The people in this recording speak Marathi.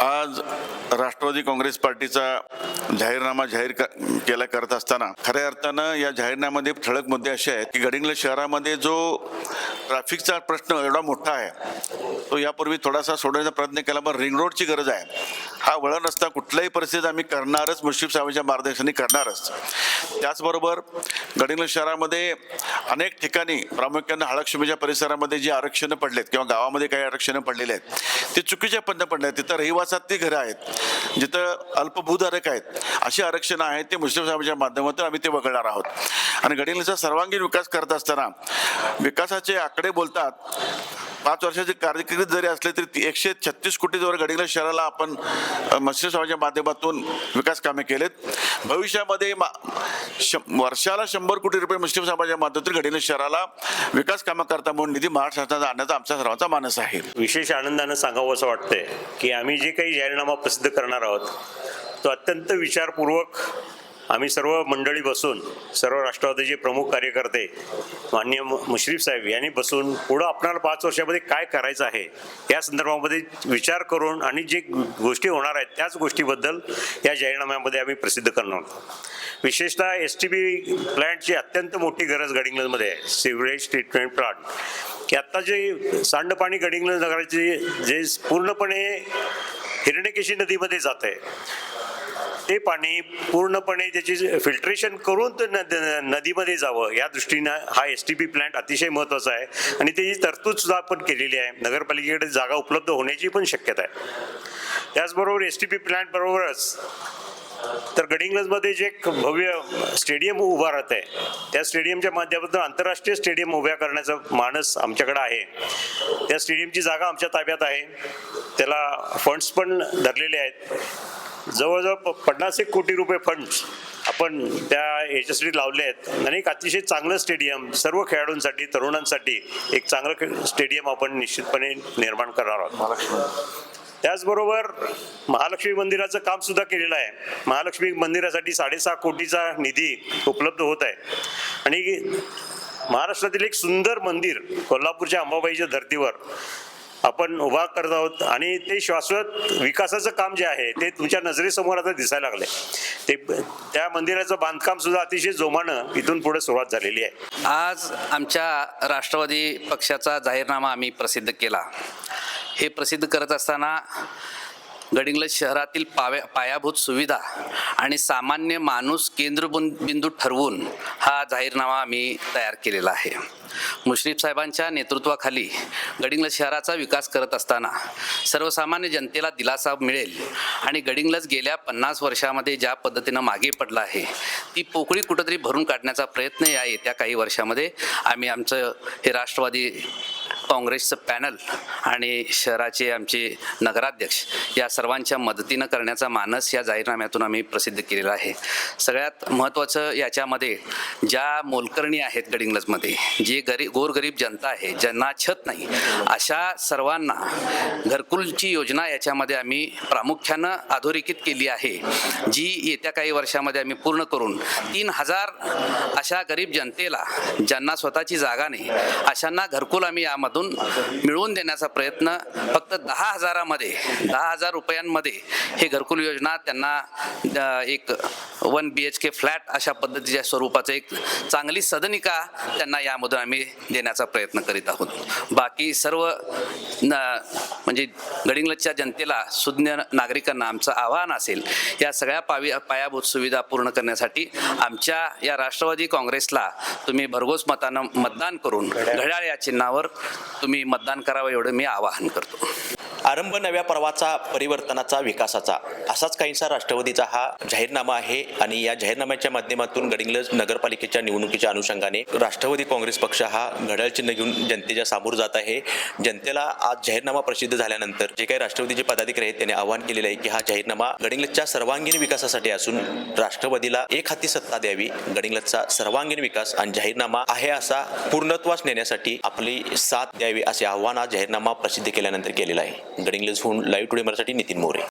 आज राष्ट्रवादी काँग्रेस पार्टीचा जाहीरनामा जाहीर क- केला करत असताना खऱ्या अर्थानं या जाहीरनाम्यामध्ये ठळक मुद्दे असे आहेत की गडिंग्लज शहरामध्ये जो ट्रॅफिकचा प्रश्न एवढा मोठा आहे तो यापूर्वी थोडासा सोडवण्याचा प्रयत्न केला पण रिंग रोडची गरज आहे. हा वळण असता कुठल्याही परिस्थितीत आम्ही करणारच मुश्रीफ साहेबांच्या मार्गदर्शनाने करणारच. त्याचबरोबर गडिंग्लज शहरामध्ये अनेक ठिकाणी प्रामुख्यानं हळक्षमीच्या परिसरामध्ये जी आरक्षणं पडलेत किंवा गावामध्ये काही आरक्षणं पडलेली आहेत ती चुकीच्या पद्धत पडले आहेत. तिथं रहिवासातली घरं आहेत जिथं अल्पभूधारक आहेत अशी आरक्षणं आहेत ते मुस्लिम साहेबांच्या माध्यमातून आम्ही ते वगळणार आहोत. आणि गडिंग्लजचा सर्वांगीण विकास करत असताना विकासाचे आकडे बोलतात पाच वर्षाची कारकिर्द जरी असले तरी ती एकशे छत्तीस कोटी जवळ गडिंग्लज शहराला आपण मत्स्य समाजाच्या माध्यमातून विकास कामे केलेत. भविष्यामध्ये मा- शं- वर्षाला शंभर कोटी रुपये मुस्लिम समाजाच्या माध्यमातून गडिंग्लज शहराला विकास कामं करता म्हणून निधी महाराष्ट्र शासनाचा आणण्याचा आमच्या सर्वांचा मानस आहे. विशेष आनंदानं सांगावं असं वाटतंय की आम्ही जे काही जाहीरनामा प्रसिद्ध करणार आहोत तो अत्यंत विचारपूर्वक आम्ही सर्व मंडळी बसून सर्व राष्ट्रवादीचे प्रमुख कार्यकर्ते माननीय मुश्रीफ साहेब यांनी बसून पुढं आपणाला पाच वर्षामध्ये काय करायचं आहे या संदर्भामध्ये विचार करून आणि जे गोष्टी होणार आहेत त्याच गोष्टीबद्दल या जाहीरनाम्यामध्ये आम्ही प्रसिद्ध करणार आहोत. विशेषतः एस टी बी प्लॅन्टची अत्यंत मोठी गरज गडिंग्लजमध्ये आहे सिवरेज ट्रीटमेंट प्लांट. की आत्ता जे सांडपाणी गडिंग्लज नगराचे जे पूर्णपणे हिरण्यकेशी नदीमध्ये जात आहे ते पाणी पूर्णपणे त्याची फिल्ट्रेशन करून ते नदीमध्ये जावं या दृष्टीनं हा एस टी पी प्लॅन्ट अतिशय महत्त्वाचा आहे. आणि त्याची तरतूद सुद्धा आपण केलेली आहे. नगरपालिकेकडे जागा उपलब्ध होण्याची पण शक्यता आहे. त्याचबरोबर एस टी पी प्लॅन्ट बरोबरच तर गडिंग्लजमध्ये जे एक भव्य स्टेडियम उभा राहत आहे त्या स्टेडियमच्या माध्यमातून आंतरराष्ट्रीय स्टेडियम उभ्या करण्याचा मानस आमच्याकडे आहे. त्या स्टेडियमची जागा आमच्या ताब्यात आहे. त्याला फंड्स पण धरलेले आहेत. जवळजवळ प- पन्नास एक कोटी रुपये फंड आपण त्या याच्यासाठी लावले आहेत. आणि एक अतिशय चांगलं स्टेडियम सर्व खेळाडूंसाठी तरुणांसाठी एक चांगलं स्टेडियम आपण निश्चितपणे निर्माण करणार आहोत. त्याचबरोबर महालक्ष्मी मंदिराचं काम सुद्धा केलेलं आहे. महालक्ष्मी मंदिरासाठी साडेसहा कोटीचा निधी उपलब्ध होत आहे. आणि महाराष्ट्रातील एक सुंदर मंदिर कोल्हापूरच्या अंबाबाईच्या धर्तीवर आपण उभा करत आहोत आणि ते शाश्वत विकासाचं काम जे आहे ते तुमच्या नजरेसमोर आता दिसायला लागले ते त्या मंदिराचं बांधकाम सुद्धा अतिशय जोमानं इथून पुढे सुरुवात झालेली आहे. आज आमच्या राष्ट्रवादी पक्षाचा जाहीरनामा आम्ही प्रसिद्ध केला. हे प्रसिद्ध करत असताना गडिंग्लज शहरातील पाव्या पायाभूत सुविधा आणि सामान्य माणूस केंद्रबिंदू बिंदू ठरवून हा जाहीरनामा आम्ही तयार केलेला आहे. मुश्रीफ साहेबांच्या नेतृत्वाखाली गडिंग्लज शहराचा विकास करत असताना सर्वसामान्य जनतेला दिलासा मिळेल आणि गडिंग्लज गेल्या पन्नास वर्षामध्ये ज्या पद्धतीनं मागे पडला आहे ती पोकळी कुठंतरी भरून काढण्याचा प्रयत्न या येत्या काही वर्षामध्ये आम्ही आमचं हे राष्ट्रवादी काँग्रेसचं पॅनल आणि शहराचे आमचे नगराध्यक्ष या सर्वांच्या मदतीनं करण्याचा मानस या जाहीरनाम्यातून आम्ही प्रसिद्ध केलेला आहे. सगळ्यात महत्त्वाचं याच्यामध्ये ज्या मोलकर्णी आहेत गडिंग्लजमध्ये जे गरीब गोरगरीब जनता आहे ज्यांना छत नाही अशा सर्वांना घरकुलची योजना याच्यामध्ये आम्ही प्रामुख्यानं अधोरेखित केली आहे. जी येत्या काही वर्षामध्ये आम्ही पूर्ण करून तीन हजार अशा गरीब जनतेला ज्यांना स्वतःची जागा नाही अशांना घरकुल आम्ही यामधून मिळवून देण्याचा प्रयत्न फक्त दहा हजारामध्ये दहा हजार रुपयांमध्ये हे घरकुल योजना त्यांना एक one B H K flat अशा पद्धतीच्या स्वरूपाचं एक चांगली सदनिका त्यांना यामधून आम्ही देण्याचा प्रयत्न करीत आहोत. बाकी सर्व न म्हणजे गडिंग्लजच्या जनतेला सुज्ञ नागरिकांना आमचं आव्हान असेल या सगळ्या पावी पायाभूत सुविधा पूर्ण करण्यासाठी आमच्या या राष्ट्रवादी काँग्रेसला तुम्ही भरघोस मतानं मतदान करून घड्याळ या चिन्हावर तुम्ही मतदान करावं एवढं मी आवाहन करतो. आरंभ नव्या पर्वाचा परिवर्तनाचा विकासाचा. असाच काहीसा राष्ट्रवादीचा हा जाहीरनामा आहे आणि या जाहीरनाम्याच्या माध्यमातून गडिंग्लज नगरपालिकेच्या निवडणुकीच्या अनुषंगाने राष्ट्रवादी काँग्रेस पक्ष हा घड्याळ चिन्ह घेऊन जनतेच्या सामोर जात आहे. जनतेला आज जाहीरनामा प्रसिद्ध झाल्यानंतर जे काही राष्ट्रवादीचे पदाधिकारी आहेत त्यांनी आवाहन केलेलं आहे की हा जाहीरनामा गडिंग्लजच्या सर्वांगीण विकासासाठी असून राष्ट्रवादीला एक हाती सत्ता द्यावी. गडिंग्लजचा सर्वांगीण विकास आणि जाहीरनामा आहे असा पूर्णत्वास नेण्यासाठी आपली साथ द्यावी असे आव्हान आज जाहीरनामा प्रसिद्ध केल्यानंतर केलेलं आहे. गडिंग्लजहून लाईव्ह टुडे मराठी नितीन मोरे.